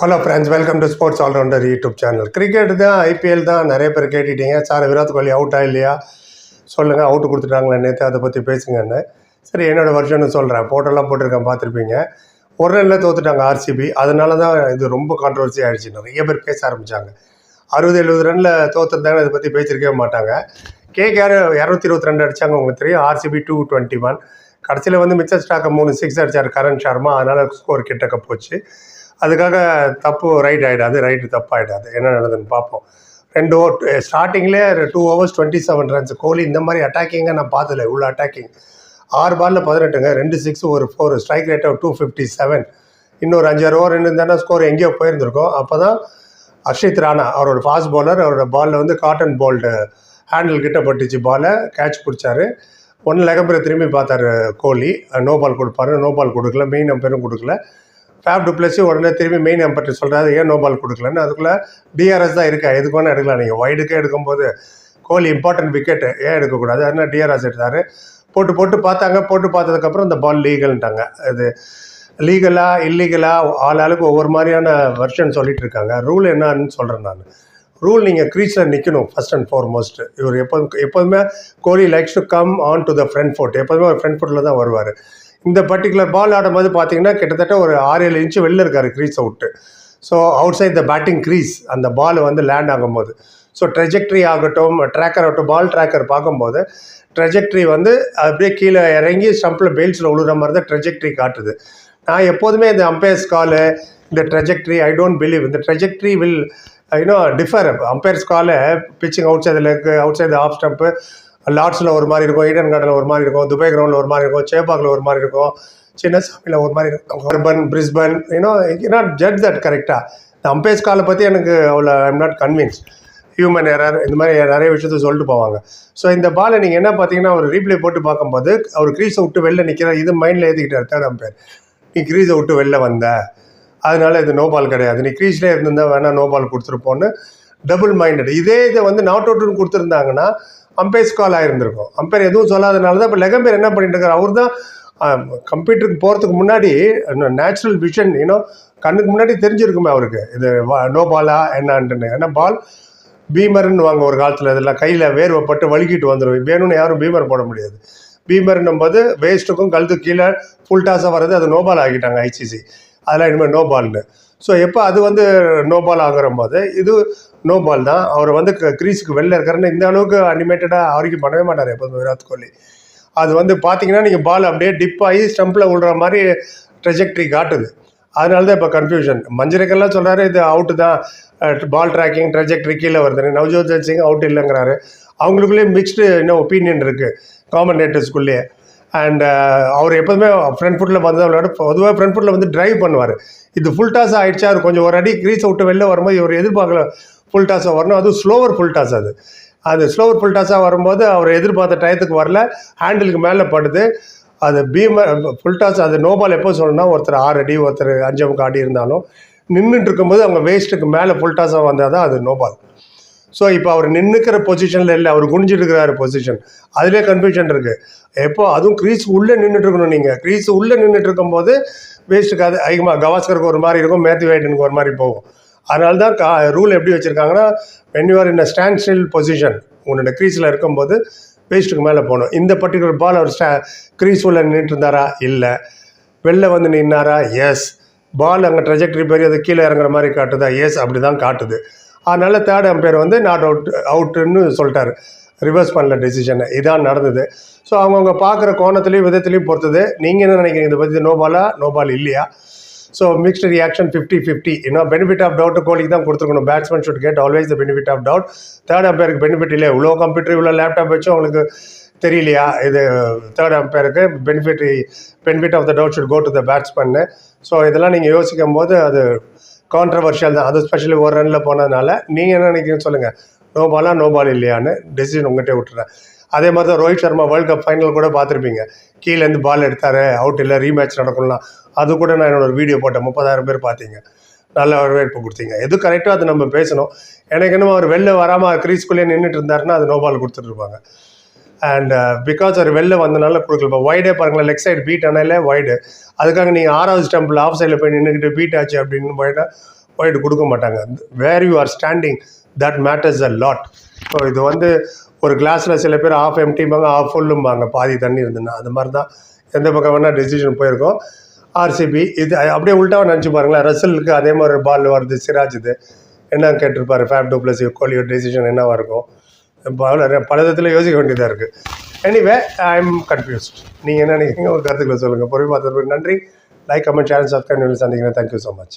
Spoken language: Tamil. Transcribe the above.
Hello friends welcome to sports allrounder YouTube channel cricket தான் ஐபிஎல் தான் நிறைய பேர் கேட்டுட்டீங்க. சார் விராட் கோலி அவுட்டா இல்லையா? சொல்லுங்கள் அவுட்டு கொடுத்துட்டாங்களா நேற்று அதை பற்றி பேசுங்கன்னு. சரி என்னோட வருஷன்னு சொல்கிறேன் போட்டோலாம் போட்டிருக்கேன் பார்த்துருப்பீங்க. ஒரு ரனில் தோத்துட்டாங்க ஆர்சிபி அதனால தான் இது ரொம்ப கான்ட்ரவர்சி ஆகிடுச்சு நிறைய பேர் பேச ஆரம்பித்தாங்க அறுபது எழுபது ரனில் தோத்துருந்தாங்க இதை பற்றி பேசியிருக்கவே மாட்டாங்க. கேகேஆர் இரநூத்தி இருபத்தி ரெண்டு அடிச்சாங்க உங்களுக்கு தெரியும். ஆர்சிபி டூ டுவெண்ட்டி ஒன் கடைசியில் வந்து மிச்சர் ஸ்டாக்கை மூணு சிக்ஸ் அடிச்சார் கரண் சர்மா. அதனால் ஸ்கோர் கிட்டக்க போச்சு. அதுக்காக தப்பு ரைட் ஆகிடாது ரைட்டு தப்பாகிடாது என்ன நடந்ததுன்னு பார்ப்போம். ரெண்டு ஓவர் ஸ்டார்டிங்லேயே two overs twenty seven runs Kohli இந்த மாதிரி அட்டாக்கிங்காக நான் பார்த்ததில்ல இவ்வளோ அட்டாக்கிங் ஆறு பாலில் பதினெட்டுங்க. ரெண்டு சிக்ஸ் ஒரு four strike rate two fifty seven இன்னொரு அஞ்சாறு ஓவர் இருந்திருந்தானா ஸ்கோர் எங்கேயோ போயிருந்திருக்கோம். அப்போ தான் அர்ஷித் ராணா அவரோட ஃபாஸ்ட் பாலர் அவரோட பாலில் வந்து காட்டன் போல்டு ஹேண்டில் கிட்ட பட்டுச்சு பாலை கேட்ச் பிடிச்சாரு. ஒன்று லெகம்பரை திரும்பி பார்த்தாரு கோலி. நோ பால் கொடுப்பாரு. நோ பால் கொடுக்கல. மெயின் அம்பையரும் கொடுக்கல. ஃபேப் டுப்ளஸி உடனே திரும்பி மெயின் எம்பர்ட்டி சொல்கிறாரு ஏன் நோ பால் கொடுக்கலன்னு? அதுக்குள்ளே டிஆர்எஸ் தான் இருக்கா? எதுக்கு வேணால் எடுக்கலாம் நீங்கள் வைடுக்கே எடுக்கும்போது கோலி இம்பார்ட்டன்ட் விக்கெட்டு ஏன் எடுக்கக்கூடாது? அதனால் டிஆர்எஸ் எடுத்தார். போட்டு போட்டு பார்த்தாங்க. போட்டு பார்த்ததுக்கப்புறம் இந்த பால் லீகல்ன்ட்டாங்க இது லீகலாக இல்லீகலாக ஆள் ஆளுக்கு ஒவ்வொரு மாதிரியான வெர்ஷன் சொல்லிட்டு இருக்காங்க. ரூல் என்னன்னு சொல்கிறேன் நான். ரூல் நீங்கள் க்ரீஸில் நிற்கணும் ஃபர்ஸ்ட் அண்ட் ஃபார்மோஸ்ட் இவர் எப்போதும் எப்போதுமே Kohli likes to come on to the front foot எப்போதுமே ஒரு ஃப்ரண்ட் ஃபுட்டில் தான் வருவார். இந்த பர்டிகுலர் பால் ஆடும்போது பார்த்தீங்கன்னா கிட்டத்தட்ட ஒரு ஆறு ஏழு இன்ச்சு வெளில இருக்கார் crease out so out side the batting crease அந்த பால் வந்து லேண்ட் ஆகும்போது. ஸோ ட்ரெஜெக்ட்ரி ஆகட்டும் ட்ராக்கர் ஆகட்டும் பால் ட்ராக்கர் பார்க்கும்போது ட்ரெஜெக்ட்ரி வந்து அப்படியே கீழே இறங்கி ஸ்டம்பில் பெயில்ஸில் உழுகிற மாதிரி தான் ட்ரெஜெக்ட்ரி காட்டுது. நான் எப்போதுமே இந்த அம்பையர்ஸ் காலு இந்த ட்ரெஜெக்ட்ரி ஐ டோன்ட் பிலீவ் இந்த trajectory will you know differ umpires call pitching out சைடில் இருக்குது அவுட் சைட் ஆஃப் ஸ்டம்ப்பு லார்ட்ஸில் ஒரு மாதிரி இருக்கும் ஈடன் கார்டனில் ஒரு மாதிரி இருக்கும் துபாய் கிரவுண்டில் ஒரு மாதிரி இருக்கும் சேப்பாக்கில் ஒரு மாதிரி இருக்கும் சின்னசாமியில் ஒரு மாதிரி இருக்கும் urban Brisbane you know not judge that கரெக்டாக இந்த அம்பேஸ் காலை பற்றி எனக்கு அவ்வளோ I'm not convince human error இந்த மாதிரி நிறைய விஷயத்த சொல்லிட்டு போவாங்க. ஸோ இந்த பாலை நீங்கள் என்ன பார்த்தீங்கன்னா அவர் ரீப்ளே போட்டு பார்க்கும்போது அவர் க்ரீஸை விட்டு வெளில நிற்கிறார் இது மைண்டில் ஏற்றிக்கிட்டார் தேர்ட் அம்பேர் நீ க்ரீஸை விட்டு வெளில வந்த. அதனால இது நோ பால் கிடையாது. நீ க்ரீஸ்லேயே இருந்திருந்தால் வேணால் நோ பால் கொடுத்துருப்போன்னு டபுள் மைண்டட் இதே இதை வந்து நாட் அவுட்னு கொடுத்துருந்தாங்கன்னா அம்பையர்ஸ் கால் ஆயிருந்திருக்கும். அம்பையர் எதுவும் சொல்லாதனால தான் இப்போ லெகம்பேர் என்ன பண்ணிட்டு இருக்காரு அவர் தான் கம்ப்யூட்டருக்கு போகிறதுக்கு முன்னாடி நேச்சுரல் விஷன் இன்னும் கண்ணுக்கு முன்னாடி தெரிஞ்சிருக்குமே அவருக்கு. இது நோ பாலா என்னான்ட்டுன்னு. ஏன்னா பால் பீமர்னு வாங்க ஒரு காலத்தில் இதெல்லாம் கையில் வேர்வைப்பட்டு வழுக்கிட்டு வந்துடும் வேணும்னு யாரும் பீமர் போட முடியாது. பீமர்னும் போது வேஸ்ட்டுக்கும் கழுத்து கீழே ஃபுல் டாஸாக வர்றது அது நோபால் ஆகிட்டாங்க ஐசிசி அதெல்லாம் இனிமேல் நோபால்னு ஸோ எப்போ அது வந்து நோபால் ஆகிற போது இது நோ பால் தான். அவர் வந்து க்ரீஸுக்கு வெளில இருக்காருன்னு இந்த அளவுக்கு அனிமேட்டடாக ஆரோக்கியம் பண்ணவே மாட்டார் எப்போதும் விராட் கோலி. அது வந்து பார்த்தீங்கன்னா நீங்கள் பால் அப்படியே டிப் ஆகி ஸ்டம்பில் விழுற மாதிரி ட்ரெஜெக்ட்ரி காட்டுது. அதனால தான் இப்போ கன்ஃபியூஷன் மஞ்சரிக்கெல்லாம் சொல்கிறாரு இது அவுட்டு தான். பால் ட்ராக்கிங் ட்ரெஜெக்ட்ரி கீழே வருதுன்னு. நவ்ஜோத் சிங் அவுட் இல்லைங்கிறாரு. அவங்களுக்குள்ளேயே மிக்ஸ்டு இன்னும் ஒப்பீனியன் இருக்குது காமன்டேட்டர்ஸ்குள்ளேயே அண்ட் அவர் எப்போதுமே ஃப்ரண்ட் ஃபுட்டில் வந்து விளையாட பொதுவாக ஃப்ரண்ட் ஃபுட்டில் வந்து டிரைவ் பண்ணுவார். இது ஃபுல் டாஸ் ஆகிடுச்சா அவர் கொஞ்சம் ஒரு அடி க்ரீஸ் விட்டு வெளில வரும்போது இவர் எதிர்பார்க்கல. ஃபுல் டாஸாக வரணும். அதுவும் ஸ்லோவர் ஃபுல் டாஸ் அது. அது ஸ்லோவர் ஃபுல் டாஸாக வரும்போது அவர் எதிர்பார்த்த டயத்துக்கு வரல. ஹேண்டிலுக்கு மேலே படுது. அது பீமர் ஃபுல் டாஸ் அது நோபால் எப்போ சொல்லணும்னா ஒருத்தர் ஆறு அடி ஒருத்தர் அஞ்சமுக்கு அடி இருந்தாலும் நின்றுட்டு இருக்கும்போது அவங்க வேஸ்ட்டுக்கு மேலே ஃபுல் டாஸாக வந்தால் தான் அது நோபால் ஸோ இப்போ அவர் நின்றுக்கிற பொசிஷனில் இல்லை. அவர் குனிஞ்சிட்டு பொசிஷன் அதிலே கன்ஃபியூஷன் இருக்குது எப்போ? அதுவும் க்ரீஸ் உள்ளே நின்றுட்டு இருக்கணும் நீங்கள் க்ரீஸ் உள்ளே நின்றுட்டு இருக்கும்போது வேஸ்ட்டுக்கு அது அதிகமாக கவாஸ்கருக்கு ஒரு மாதிரி இருக்கும் மேத்யூ வைட்டனுக்கு ஒரு மாதிரி போகும். அதனால தான் கா ரூல் எப்படி வச்சுருக்காங்கன்னா when you are in a stand still position உன்னோட க்ரீஸில் இருக்கும்போது வேஸ்ட்டுக்கு மேலே போகணும். இந்த பர்டிகுலர் பால் அவர் ஸ்டா க்ரீஸ் உள்ள நின்றுட்டு இருந்தாரா இல்லை. வெளில வந்து நின்னாரா? எஸ் பால் அங்கே ட்ரெஜெக்டரி பெரிய அது கீழே இறங்குற மாதிரி காட்டுதா? எஸ் அப்படி தான் காட்டுது. அதனால் தேர்ட் அம்பையர் வந்து நாட் அவுட் அவுட்டுன்னு சொல்லிட்டாரு. ரிவர்ஸ் பண்ணல டெசிஷனை இதான் நடந்தது. ஸோ அவங்கவுங்க பார்க்குற கோணத்துலேயும் விதத்துலேயும் பொறுத்தது. நீங்கள் என்ன நினைக்கிறீங்க? இதை பற்றி நோபாலா நோபால் இல்லையா? So mixed reaction fifty fifty இன்னும் பெனிஃபிட் ஆஃப் டவுட் கோலிக்கு தான் கொடுத்துருக்கணும். Batsman should get always the benefit of doubt third அம்பேருக்கு benefit இல்லை இவ்வளோ கம்ப்யூட்டர் இவ்வளோ லேப்டாப் வச்சும் அவங்களுக்கு தெரியலையா? இது third அம்பேருக்கு benefit benefit of the doubt should go to the பேட்ஸ்மேன்னு so இதெல்லாம் நீங்கள் யோசிக்கும் போது அது கான்ட்ரவர்ஷியல் தான். அது ஸ்பெஷலி ஒரு ரனில் போனதுனால நீங்கள் என்ன நினைக்கிறீங்கன்னு சொல்லுங்கள் நோ பாலா நோ பால் இல்லையான்னு டெசிஷன் உங்கள்கிட்ட விட்டுறேன். அதே மாதிரி தான் Rohit Sharma world cup final கூட பார்த்துருப்பீங்க. கீழேருந்து பால் எடுத்தார் அவுட் இல்லை ரீமேட்ச் நடக்கணும்னா அது கூட நான் என்னோட ஒரு வீடியோ போட்டேன் முப்பதாயிரம் பேர் பார்த்தீங்க. நல்ல வரவேற்பு கொடுத்தீங்க. எது கரெக்டோ அது நம்ம பேசணும். எனக்கு என்னமோ அவர் வெளில வராமல் கிரீஸ்குள்ளேயே நின்றுட்டு இருந்தாருன்னா அது நோபால் கொடுத்துட்ருப்பாங்க அண்ட் பிகாஸ் uh, அவர் வெளில வந்தனால கொடுக்கல. இப்போ ஒய்டே பாருங்களேன் லெக் சைடு பீட் ஆனாலே வைடு அதுக்காக நீங்கள் ஆறாவது ஸ்டம்பில் ஆஃப் சைடில் போய் நின்றுக்கிட்டு பீட் ஆச்சு அப்படின்னு போயிட்டால் ஒய்டு கொடுக்க மாட்டாங்க. Where you are standing that matters a lot so இது வந்து ஒரு கிளாஸில் சில பேர் ஆஃப் எம்டிம்பாங்க ஆஃப் ஃபுல்லும்பாங்க பாதி தண்ணி இருந்துன்னா அது மாதிரி தான் எந்த பக்கம் வேணால் டெசிஷன் போயிருக்கோம். ஆர்சிபி இது அப்படியே உள்டாவை நினச்சி பாருங்களேன். ரசலுக்கு அதே மாதிரி பால் வருது சிராஜ் இது. என்ன கேட்டிருப்பாரு? ஃபேப் டூ ப்ளஸ் கோலியோட டெசிஷன் என்னவாக இருக்கும்? பல பல விதத்தில் யோசிக்க வேண்டியதாக இருக்குது எனிவே ஐ எம் கன்ஃபியூஸ்ட் நீங்கள் என்ன நினைக்கிறீங்க? ஒரு கருத்துக்களை சொல்லுங்கள் பொறுமை பார்த்ததுக்கு நன்றி. லைக் கமெண்ட் சேனல் சப்ஸ்கிரைப் சந்திக்கிறேன். Thank you so much